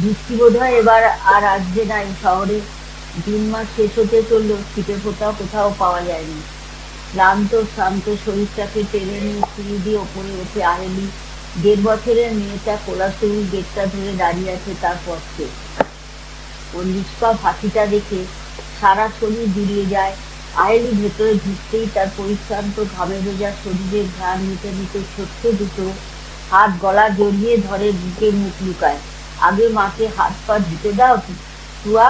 বৃষ্টি বোধ হয় এবার আর আসবে না এই শহরে। জুন মাস শেষ হতে চলল ছিটে ফোঁটা কোথাও পাওয়া যায়নি। ক্লান্ত, শান্ত শরীরটাকে টেনে নিয়ে সিঁড়ি দিয়ে ওপরে ওঠে আহেলি দেড় বছরের মেয়েটা কোলাসুরি গেটটা ধরে দাঁড়িয়ে আছে তার পক্ষে ওর নিষ্পাপ হাসিটা দেখে সারা শরীর জুড়িয়ে যায়। আয়েলি ভেতরে ঢুকতেই তার পরিশ্রান্ত ঘামে ভেজা শরীরের ঘ্রাণ নিতে নিতে ছোট্ট দুটো হাত গলা জড়িয়ে ধরে বুকে মুখ লুকায়। আগে মাকে হাত পা ধুতে দাও, তুয়া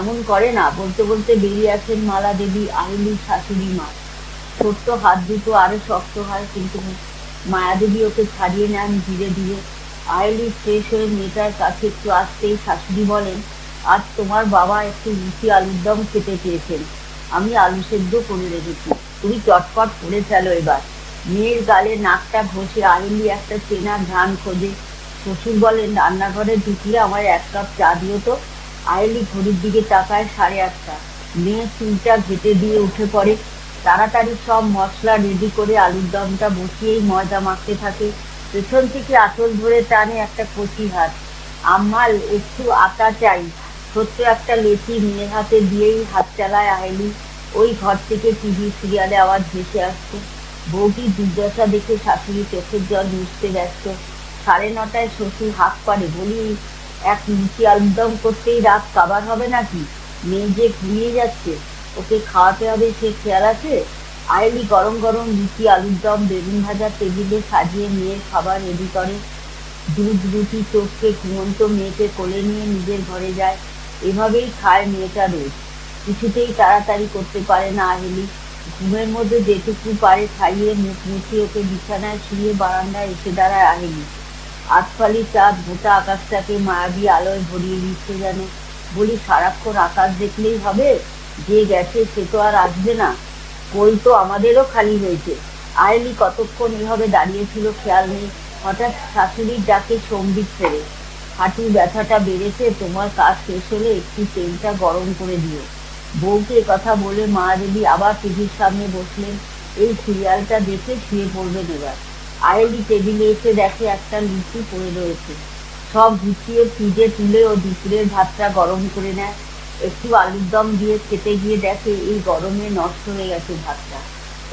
এমন করে না। বলতে বলতে বেরিয়ে আসেন মালা দেবী আহেলির শাশুড়ি মা। ছোট্ট হাত দুটো আরও শক্ত হয়, কিন্তু মায়াদেবী ওকে ছাড়িয়ে নেন ধীরে ধীরে। আয়েলি শেষ হয়ে মেয়েটার কাছে একটু আসতেই শাশুড়ি বলেন, আজ তোমার বাবা একটু লুচি আলুর দম খেতে চেয়েছেন। আমি আলু সেদ্ধ করে রেখেছি। তুমি চটপট করে ফেলো এবার। মেয়ের গালে নাকটা ঘষে আয়েলি একটা চেনা ধান খোঁজে। শ্বশুর বলেন, রান্নাঘরে ঢুকলে আমার এক কাপ চা দিও তো। আয়েলি ঘড়ির দিকে তাকায় সাড়ে আটটা। মেয়ে চুলটা ঘেটে দিয়ে উঠে পড়ে। তাড়াতাড়ি সব মশলা রেডি করে আলুর দমটা বসিয়েই ময়দা মাখতে থাকে। পেছন থেকে আঁচল ধরে টানে একটা কচি হাত আম্মাল, একটু আটা চাই। ছোট্ট একটা লেচি মেয়ের হাতে দিয়েই হাত চালায় আহেলি ওই ঘর থেকে টিভি সিরিয়ালে আওয়াজ ভেসে আসছে। বউটি দুর্দশা দেখে শাশুড়ি চোখের জল মুছতে ব্যস্ত। সাড়ে নটায় শ্বশুর হাত পারে বলি, এক লুচি আলুদম করতেই রাত কাবার হবে নাকি? মেয়ে যে ঘুরিয়ে যাচ্ছে, ওকে খাওয়াতে হবে সে খেয়াল আছে? আয়েলি গরম গরম লুচি আলুর দম বেগুন ভাজা টেবিলে সাজিয়ে মেয়ের খাবার রেডি করে। দুধ, রুটি, চোখকে ঘুমন্ত মেয়েকে কোলে নিয়ে নিজের ঘরে যায়। এভাবেই খায় মেয়েটা রোজ। কিছুতেই তাড়াতাড়ি করতে পারে না আহেলি। ঘুমের মধ্যে যেটুকু পারে খাইয়ে মুখ মুছিয়ে ওকে বিছানায় শুয়ে বারান্দায় এসে দাঁড়ায় আহেলি। আটফালি চাঁদ গোটা আকাশটাকে মায়াবী আলোয় ভরিয়ে দিচ্ছে যেন। বলি, সারাক্ষণ আকাশ দেখলেই হবে? যে গেছে সে তো আর আসবে না। কই তো আমাদেরও খালি হয়েছে। আয়েলি কতক্ষণ এভাবে দাঁড়িয়েছিল খেয়াল নেই। হঠাৎ শাশুড়ির ডাকে সম্বিত ফেরে। হাঁটুর ব্যথাটা বেড়েছে, তোমার কাজ শেষ হলে একটু তেলটা গরম করে দিও। বউকে কথা বলে মা দেবী আবার টিভির সামনে বসলেন। এই সিরিয়ালটা দেখে শুয়ে পড়বেন এবার। আয়েলি টেবিলে এসে দেখে একটা লুচি পড়ে রয়েছে। সব গুছিয়ে ফ্রিজে তুলে ও দুপুরের ভাতটা গরম করে নেয়। একটু আলুর দম দিয়ে খেতে গিয়ে দেখে এই গরমে নষ্ট হয়ে গেছে ভাতটা।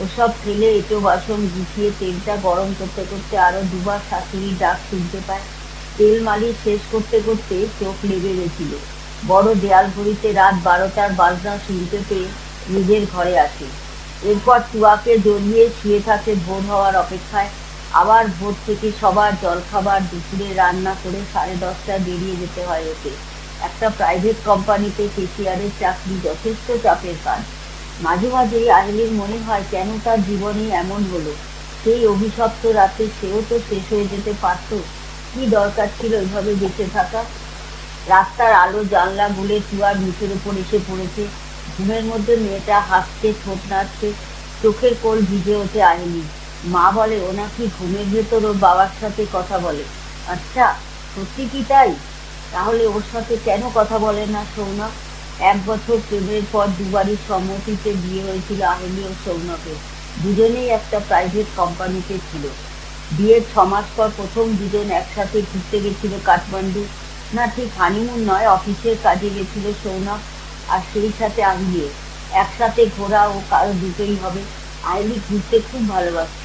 ওসব ফেলে এঁটো বাসন গুছিয়ে তেলটা গরম করতে করতে আরও দুবার শাশুড়ির ডাক শুনতে পায়। তেল মালিশ শেষ করতে করতে চোখ লেগে গেছিল। বড় দেয়াল ঘড়িতে রাত বারোটার বাজনা শুনতে পেয়ে নিজের ঘরে আসে। এরপর টুয়াকে জড়িয়ে শুয়ে থাকে ভোর হওয়ার অপেক্ষায় আবার ভোর থেকে সবার জলখাবার দুপুরে রান্না করে সাড়ে দশটায় বেরিয়ে যেতে হয় ওকে। একটা প্রাইভেট কোম্পানিতে কেসিয়ারের চাকরি যথেষ্ট চাপের কাজ। মাঝে মাঝেই আহেলির মনে হয়, কেন তার জীবনে এমন হলো? সেই অভিশপ্ত রাতে সেও তো শেষ হয়ে যেতে পারত। কি দরকার ছিল এভাবে বেঁচে থাকা? রাস্তার আলো জানলা গুলে চুয়ার মুখের উপর এসে পড়েছে। ঘুমের মধ্যে মেয়েটা হাসছে, ঠোঁট নাচছে চোখের কোল ভিজে ওঠে আহেলি মা বলে, ও নাকি ঘুমের ভেতর ওর বাবার সাথে কথা বলে। আচ্ছা সত্যি কি তাই? তাহলে ওর সাথে কেন কথা বলে না সৌনক? এক বছর প্রেমের পর দুবারই সম্মতিতে বিয়ে হয়েছিল আহেলি ও সৌনকের। দুজনেই একটা প্রাইভেট কোম্পানিতে ছিল। বিয়ের ছ মাস পর প্রথম দুজন একসাথে ঘুরতে গেছিল কাঠমান্ডু। না, ঠিক হানিমুন নয়, অফিসের কাজে গেছিল সৌনক আর সেই সাথে আমিয়ে একসাথে ঘোরা ও কারও দুটোই হবে। আইলি ঘুরতে খুব ভালোবাসত।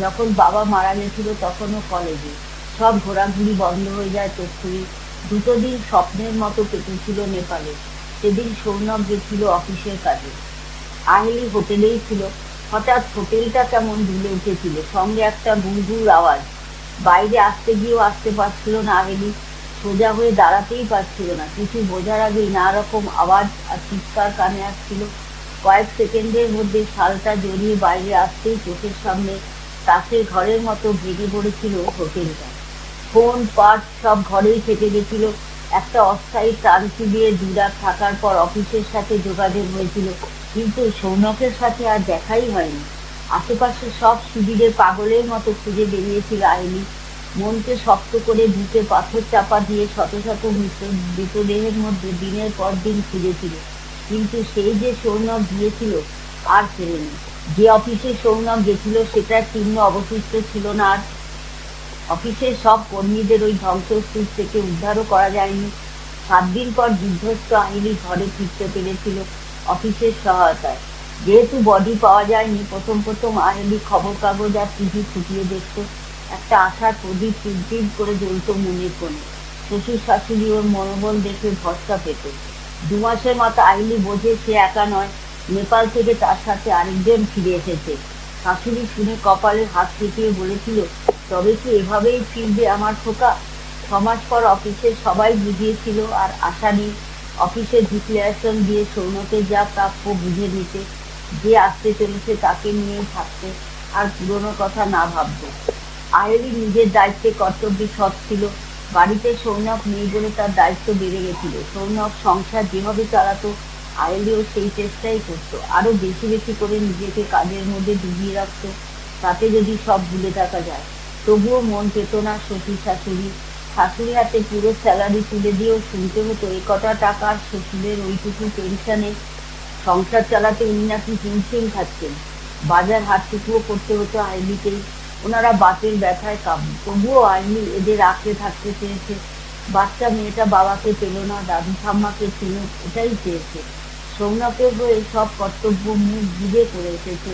যখন বাবা মারা গেছিল তখনও কলেজে সব ঘোরাঘুরি বন্ধ হয়ে যায় তক্ষুরি দুটো দিন স্বপ্নের মতো কেটেছিল নেপালে। সেদিন সৌনক গেছিল অফিসের কাজে। আহেলি হোটেলেই ছিল। হঠাৎ হোটেলটা কেমন দুলে উঠেছিল, সঙ্গে একটা গুড়গুড় আওয়াজ। বাইরে আসতে গিয়েও আসতে পারছিল না আহেলি। সোজা হয়ে দাঁড়াতেই পারছিল না। কিছু বোঝার আগেই নানা রকম আওয়াজ আর চিৎকার কানে আসছিল। কয়েক সেকেন্ডের মধ্যে শালটা জড়িয়ে বাইরে আসতেই চোখের সামনে তাসের ঘরের মতো ভেঙে পড়েছিল হোটেলটা ফোন পার্ট সব ঘরেই থেকে গেছিল। একটা অস্থায়ী ত্রাণ দিয়ে দুরাত থাকার পর অফিসের সাথে যোগাযোগ হয়েছিল। কিন্তু সৌনকের সাথে আর দেখাই হয়নি। আশেপাশে সব শিবিরে পাগলের মতো খুঁজে বেরিয়েছিল আইনি মনকে শক্ত করে বুকে পাথর চাপা দিয়ে শত শত মৃত মৃতদেহের মধ্যে দিনের পর দিন খুঁজেছিল। কিন্তু সেই যে সৌনক গিয়েছিল, আর ফেরেনি। যে অফিসে সৌনক গেছিল, সেটার চিহ্ন অবশিষ্ট ছিল না আর। অফিসের সব কর্মীদের ওই ধ্বংসস্তূপ থেকে উদ্ধারও করা যায়নি। সাত দিন পর বিধ্বস্ত আইলি ঘরে ফিরতে পেরেছিল অফিসের সহায়তায়। যেহেতু বডি পাওয়া যায়নি, প্রথম প্রথম আইলি খবর কাগজ আর টিভি ফুটিয়ে দেখত। একটা আশার প্রদীপ টিপ করে জ্বলত মনের কোণে। শ্বশুর শাশুড়ি ওর মনোবল দেখে ভরসা পেত। দু মাসের মতো আইলি বোঝে সে একা নয়, নেপাল থেকে তার সাথে আরেকজন ফিরে এসেছে। শাশুড়ি শুনে কপালের হাত চেপিয়ে বলেছিল, তবে কি এভাবেই ফিরবে আমার খোকা? ছমাস পর অফিসের সবাই বুঝিয়েছিল, আর আশা নেই। অফিসের ডিক্লারেশন দিয়ে সৌনকের যা প্রাপ্য বুঝে নিতে। যে আসতে চলেছে তাকে নিয়েই থাকতে আর পুরনো কথা না ভাবতো। আয়েরই নিজের দায়িত্বে কর্তব্যে সৎ ছিল। বাড়িতে সৌনক নেই বলে তার দায়িত্ব বেড়ে গেছিল। সৌনক সংসার যেভাবে চালাতো আয়েলিও সেই চেষ্টাই করতো। আরও বেশি বেশি করে নিজেকে কাজের মধ্যে ডুবিয়ে রাখতো, তাতে যদি সব ভুলে থাকা যায়। তবুও মন পেত না শ্বশুর শাশুড়ি শাশুড়ি হাতে পুরো স্যালারি তুলে দিয়েও শুনতে হতো, এ কটা টাকার শ্বশুরের ওইটুকু পেনশনে সংসার চালাতে উনি নাকি হিমশিম খাচ্ছেন। বাজার হাটটুকুও করতে হতো আইলিকেই। ওনারা বাতের ব্যথায় কাবু। তবুও আইনি এদের আঁকড়ে থাকতে চেয়েছে। বাচ্চা মেয়েটা বাবাকে পেল না, দাদু ঠাম্মাকে চিনুক এটাই চেয়েছে। সৌনকের হয়ে সব কর্তব্য মুখ বুঝে করে এসেছে।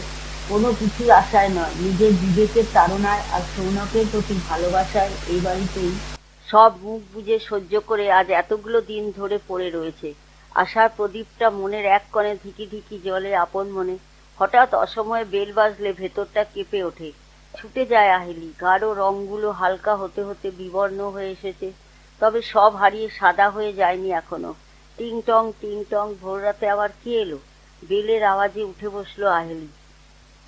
কোনো কিছুর আশায় নয়, নিজের বিবেকের তাড়নায় আর সৌনকের প্রতি ভালোবাসায় এই বাড়িতেই। সব মুখ বুঝে সহ্য করে আজ এতগুলো দিন ধরে পড়ে রয়েছে। আশার প্রদীপটা মনের এক কণে ধিকি ধিকি জলে আপন মনে। হঠাৎ অসময়ে বেল বাজলে ভেতরটা কেঁপে ওঠে। ছুটে যায় আহেলি। গাঢ় রংগুলো হালকা হতে হতে বিবর্ণ হয়ে এসেছে। তবে সব হারিয়ে সাদা হয়ে যায়নি এখনও। টিং টং টিং টং ভোর রাতে আবার কি এলো? বেলের আওয়াজে উঠে বসল আহেলি।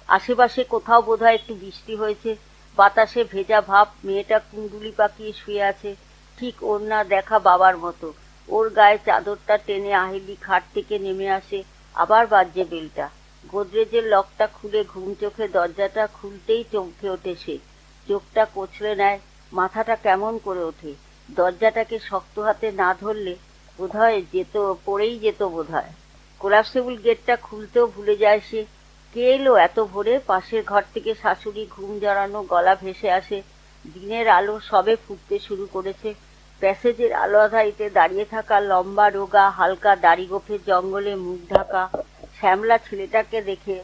আশেপাশে কোথাও বোধহয় একটু বৃষ্টি হয়েছে। বাতাসে ভেজা ভাব, মেয়েটা কুণ্ডুলি পাকিয়ে শুয়ে আছে। ঠিক ওর না দেখা বাবার মতো। ওর গায়ে চাদরটা টেনে আহেলি খাট থেকে নেমে আসে। আবার বাজছে বেলটা। গোদরেজের লকটা খুলে ঘুম চোখে দরজাটা খুলতেই চমকে ওঠে সে। চোখটা কচলে নেয়, মাথাটা কেমন করে ওঠে। দরজাটাকে শক্ত হাতে না ধরলে বোধহয় যেত, পড়েই যেত বোধহয়। কোলাপসেবল গেটটা খুলতেও ভুলে যায় সে। কে এলো এত ভোরে? পাশের ঘর থেকে শাশুড়ি ঘুম জড়ানো, গলা ভেসে আসে। দিনের আলো সবে ফুটতে শুরু করেছে। প্যাসেজের আলো আধারিতে দাঁড়িয়ে থাকা লম্বা রোগা, হালকা দাড়ি গোফের জঙ্গলে মুখ ঢাকা। শ্যামলা ছেলেটাকে দেখে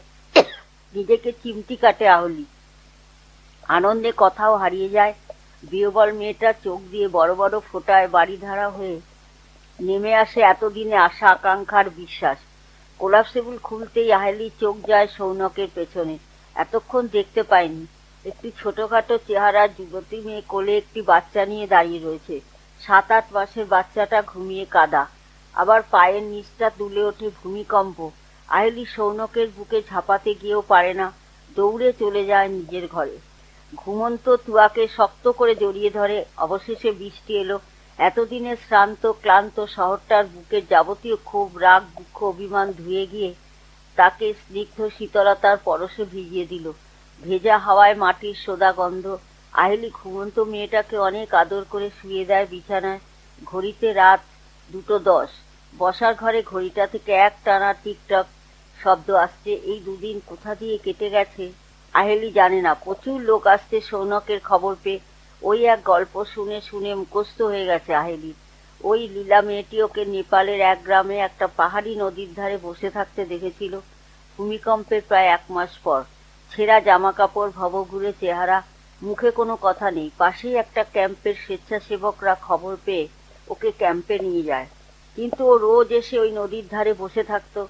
নিজেকে চিমটি কাটে আহলি। আনন্দে কথাও হারিয়ে যায়। বিয়বল মেয়েটা চোখ দিয়ে বড় বড় ফোটায় বাড়ি ধারা হয়ে নেমে আসে এতদিনে আশা আকাঙ্ক্ষার বিশ্বাস। কোলাপসেবল খুলতেই আহেলি চোখ যায় সৌনকের পেছনে। এতক্ষণ দেখতে পায়নি একটি ছোটখাটো চেহারার যুবতী মেয়ে কোলে একটি বাচ্চা নিয়ে দাঁড়িয়ে রয়েছে। সাত আট মাসের বাচ্চাটা ঘুমিয়ে কাদা। আবার পায়ের নিচটা তুলে ওঠে ভূমিকম্প। আহেলি সৌনকের বুকে ঝাঁপাতে গিয়েও পারে না, দৌড়ে চলে যায় নিজের ঘরে। ঘুমন্ত তুয়াকে শক্ত করে জড়িয়ে ধরে, অবশেষে বৃষ্টি এলো। এতদিনে শ্রান্ত, ক্লান্ত শহরটার বুকের যাবতীয় ক্ষোভ, রাগ, দুঃখ, অভিমান ধুয়ে গিয়ে তাকে স্নিগ্ধ শীতলতার পরশে ভিজিয়ে দিল। ভেজা হাওয়ায় মাটির সোদা গন্ধ। আহেলি ঘুমন্ত মেয়েটাকে অনেক আদর করে শুয়ে দেয় বিছানায়। ঘড়িতে রাত দুটো দশ। বসার ঘরে ঘড়িটা থেকে এক টানা টিকটক শব্দ আসছে, এই দুদিন কোথা দিয়ে কেটে গেছে? আহেলি জানে না, প্রচুর লোক আসছে সৌনকের খবর পেয়ে। ওই এক গল্প শুনে শুনে মুখস্থ হয়ে গেছে আহেলি। ওই লীলা মেয়েটি ওকে নেপালের এক গ্রামে একটা পাহাড়ি নদীর ধারে বসে থাকতে দেখেছিল। ভূমিকম্পের প্রায় এক মাস পর। ছেঁড়া জামা কাপড় ভবঘুরে চেহারা, মুখে কোনো কথা নেই। পাশেই একটা ক্যাম্পের স্বেচ্ছাসেবকরা খবর পেয়ে ওকে ক্যাম্পে নিয়ে যায়। কিন্তু ও রোজ এসে ওই নদীর ধারে বসে থাকতো।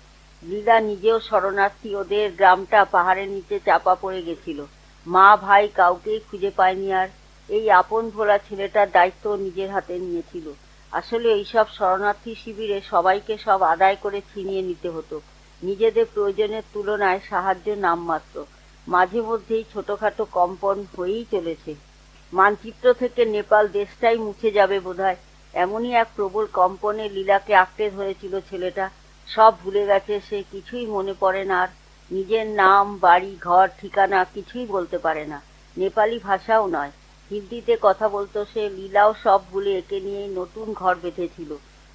লীলা নিজেও শরণার্থী। ওদের গ্রামটা পাহাড়ের নিচে চাপা পড়ে গেছিল। মা, ভাই কাউকেই খুঁজে পায়নি আর। এই আপন ভোলা ছেলেটার দায়িত্ব নিজের হাতে নিয়েছিল। আসলে এইসব শরণার্থী শিবিরে সবাইকে সব আদায় করে ছিনিয়ে নিতে হতো। নিজেদের প্রয়োজনের তুলনায় সাহায্য নামমাত্র। মাঝে মধ্যেই ছোটখাটো কম্পন হয়েই চলেছে। মানচিত্র থেকে নেপাল দেশটাই মুছে যাবে বোধহয়। এমনই এক প্রবল কম্পনে লীলাকে আঁকড়ে ধরেছিল ছেলেটা। সব ভুলে গেছে, সে কিছুই মনে পড়ে না আর নিজের নাম, বাড়ি, ঘর, ঠিকানা কিছুই বলতে পারে না। নেপালি ভাষাও নয়। হিন্দিতে কথা বলতো সে, লীলাও সব ভুলে একে নিয়েই নতুন ঘর বেঁধেছিল।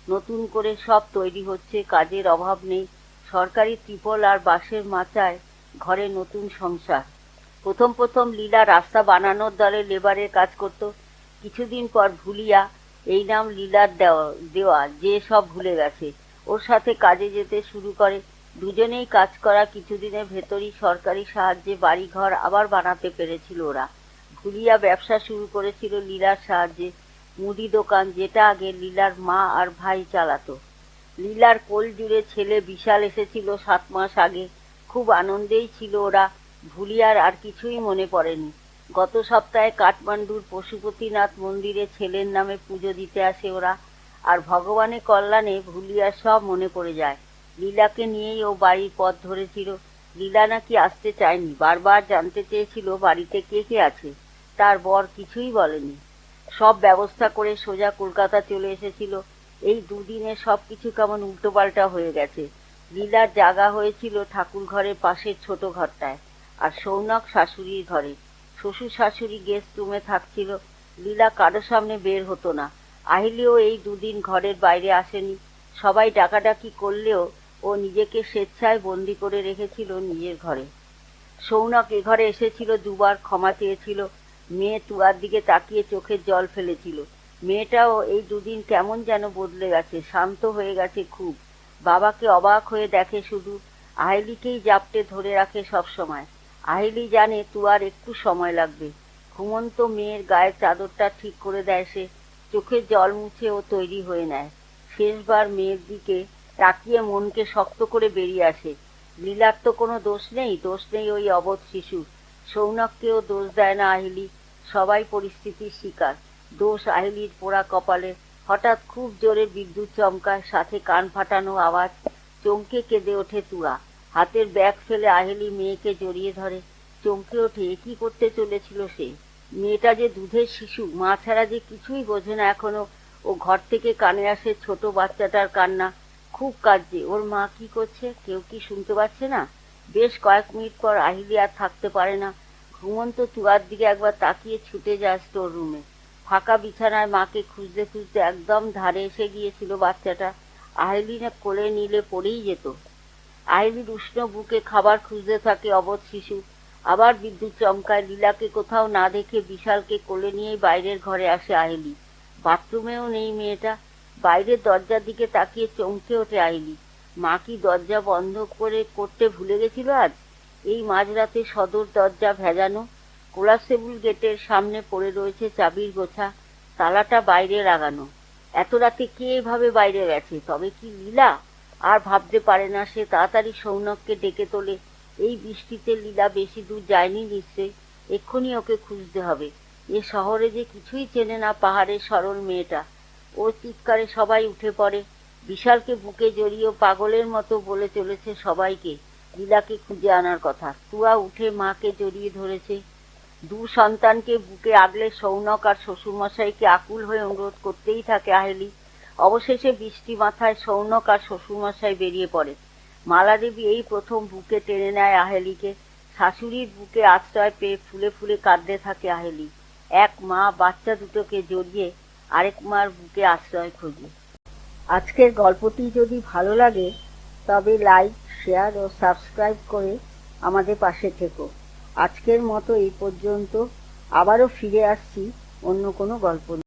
নতুন করে সব তৈরি হচ্ছে, কাজের অভাব নেই। সরকারি ত্রিপল আর বাঁশের মাচায় ঘরে নতুন সংসার। প্রথম প্রথম লীলা রাস্তা বানানোর দলে লেবারের কাজ করত। কিছুদিন পর ভুলিয়া এই নাম লীলার দেওয়া দেওয়া, যে সব ভুলে গেছে। ওর সাথে কাজে যেতে শুরু করে। দুজনেই কাজ করা কিছুদিনের ভেতরই সরকারি সাহায্যে বাড়ি ঘর আবার বানাতে পেরেছিল ওরা। ভুলিয়া ব্যবসা শুরু করেছিল লীলার সাহায্যে। মুদি দোকান যেটা আগে লীলার মা আর ভাই চালাতো। লীলার কোল জুড়ে ছেলে বিশাল এসেছিল সাত মাস আগে। খুব আনন্দেই ছিল ওরা। ভুলিয়ার আর কিছুই মনে পড়েনি। গত সপ্তাহে কাঠমান্ডুর পশুপতিনাথ মন্দিরে ছেলের নামে পুজো দিতে আসে ওরা। আর ভগবানের কল্যাণে ভুলিয়া সব মনে পড়ে যায়। লীলাকে নিয়েই ও বাড়ির পথ ধরেছিল। লীলা নাকি আসতে চায়নি। বারবার জানতে চেয়েছিল বাড়িতে কে কে আছে। তার বর কিছুই বলেনি। সব ব্যবস্থা করে সোজা কলকাতা চলে এসেছিল। এই দুদিনে সব কিছু কেমন উল্টোপাল্টা হয়ে গেছে। লীলার জাগা হয়েছিল ঠাকুর ঘরের পাশের ছোট ঘরটায় আর সৌনক শাশুড়ির ঘরে। শ্বশুর শাশুড়ি গেস্ট রুমে থাকছিল। লীলা কারও সামনে বের হতো না। আহিলেও এই দুদিন ঘরের বাইরে আসেনি। সবাই ডাকাডাকি করলেও ও নিজেকে স্বেচ্ছায় বন্দি করে রেখেছিল নিজের ঘরে। সৌনক এ ঘরে এসেছিল দুবার, ক্ষমা চেয়েছিল। মেয়ে তুয়ার দিকে তাকিয়ে চোখের জল ফেলেছিল। মেয়েটাও এই দুদিন কেমন যেন বদলে গেছে, শান্ত হয়ে গেছে খুব। বাবাকে অবাক হয়ে দেখে শুধু। আহিলিকেই জাপটে ধরে রাখে সব সময়। আহেলি জানে তুয়ার একটু সময় লাগবে। ঘুমন্ত মেয়ের গায়ের চাদরটা ঠিক করে দেয় সে। চোখের জল মুছে ও তৈরি হয়ে নেয়। শেষবার মেয়ের দিকে তাকিয়ে মনকে শক্ত করে বেরিয়ে আসে। লীলার তো কোনো দোষ নেই দোষ নেই ওই অবধ শিশু সৌনককেও দোষ দেয় না আহিলি, সবাই পরিস্থিতির শিকার। দোষ আহিলির পোড়া কপালে হঠাৎ খুব জোরে বিদ্যুৎ চমকায়, সাথে কান ফাটানো আওয়াজ, চমকে কেঁদে ওঠে তুয়া হাতের ব্যাগ ফেলে আহেলি মেয়েকে জড়িয়ে ধরে। চমকে ওঠে কি করতে চলেছিল সে? মেয়েটা যে দুধের শিশু, মা ছাড়া যে কিছুই বোঝে না এখনও। ও ঘর থেকে কানে আসে ছোট বাচ্চাটার কান্না। খুব কাঁদছে। ওর মা কি করছে কেউ কি শুনতে পাচ্ছে না? বেশ কয়েক মিনিট পর আহিলি আর থাকতে পারে না। ঘুমন্ত তুয়ার দিকে একবার তাকিয়ে ছুটে যায় স্টোর রুমে ফাঁকা বিছানায় মাকে খুঁজতে খুঁজতে একদম ধারে এসে গিয়েছিল বাচ্চাটা। আহিলি না কোলে নিলে পড়েই যেত। আহিলির উষ্ণ বুকে খাবার খুঁজতে থাকে অবধ শিশু। আবার বিদ্যুৎ চমকায় লীলাকে কোথাও না দেখে বিশালকে কোলে নিয়েই বাইরের ঘরে আসে আহেলি। বাথরুমেও নেই মেয়েটা। বাইরের দরজার দিকে তাকিয়ে চমকে ওঠে আহিলি। মা কি দরজা বন্ধ করে করতে ভুলে গেছিল আজ? এই মাঝরাতে সদর দরজা ভেজানো কোলাসেবুল গেটের সামনে পড়ে রয়েছে চাবির গোছা, তালাটা বাইরে লাগানো। এত রাতে কে এভাবে বাইরে গেছে? তবে কি লীলা? আর ভাবতে পারে না সে তাড়াতাড়ি সৌনককে ডেকে তোলে। এই বৃষ্টিতে লীলা বেশি দূর যায়নি নিশ্চয়ই এক্ষুনি ওকে খুঁজতে হবে। এ শহরে যে কিছুই চেনে না পাহাড়ের সরল মেয়েটা। ওর চিৎকারে সবাই উঠে পড়ে। বিশালকে বুকে জড়িয়ে পাগলের মতো বলে চলেছে সবাইকে। লীলাকে খুঁজে আনার কথা। তুয়া উঠে মাকে জড়িয়ে ধরেছে। দু সন্তানকে বুকে আগলে সৌনক আর শ্বশুরমশাইকে আকুল হয়ে অনুরোধ করতেই থাকে আহেলি। অবশেষে বৃষ্টি মাথায় সৌনক আর শ্বশুরমশাই বেরিয়ে পড়ে। মালাদেবী এই প্রথম বুকে টেনে নেয় আহেলিকে। শাশুড়ির বুকে আশ্রয় পেয়ে ফুলে ফুলে কাঁদতে থাকে আহেলি। এক মা বাচ্চা দুটোকে জড়িয়ে আরেক মার বুকে আশ্রয় খোঁজে। আজকের গল্পটি যদি ভালো লাগে, তবে লাইক, শেয়ার ও সাবস্ক্রাইব করে আমাদের পাশে থেকো। আজকের মতো এই পর্যন্ত। আবারও ফিরে আসছি অন্য কোনো গল্প